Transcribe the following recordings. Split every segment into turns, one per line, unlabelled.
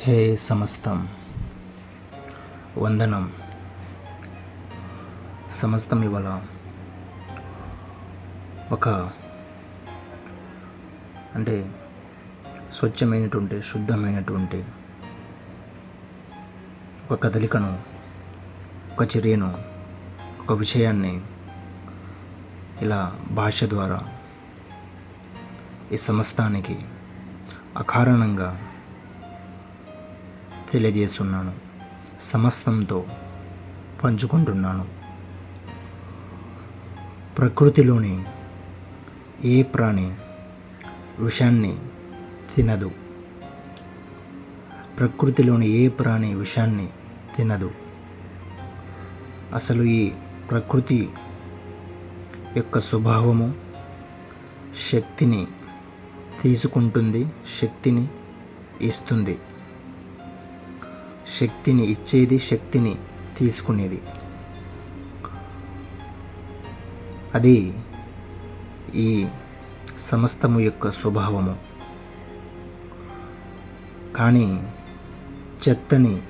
హే సమస్తం. వందనం. సమస్తం ఇవాళ ఒక అంటే స్వచ్ఛమైనటువంటి శుద్ధమైనటువంటి ఒక కదలికను ఒక చర్యను ఒక విషయాన్ని ఇలా భాష ద్వారా ఈ సమస్తానికి అకారణంగా తెలియజేస్తున్నాను. సమస్తంతో పంచుకుంటున్నాను. ప్రకృతిలోని ఏ ప్రాణి విషాన్ని తినదు? ప్రకృతిలోని ఏ ప్రాణి విషాన్ని తినదు? అసలు ఈ ప్రకృతి యొక్క స్వభావము శక్తిని తీసుకుంటుంది శక్తిని ఇస్తుంది. శక్తిని ఇచ్చేది శక్తిని తీసుకునేది. అది ఈ సమస్తము యొక్క స్వభావము. కానీ చెత్తని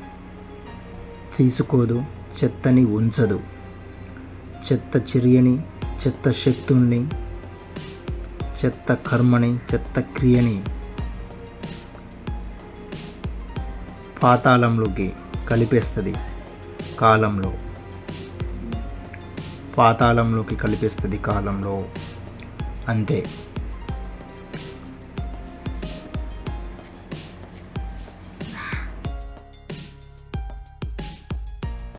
తీసుకోదు చెత్తని ఉంచదు. చెత్త చర్యని చెత్త శక్తుల్ని చెత్త కర్మని చెత్త క్రియని పాతాళంలోకి కలిపేస్తుంది కాలంలో. పాతాళంలోకి కలిపేస్తుంది కాలంలో. అంతే.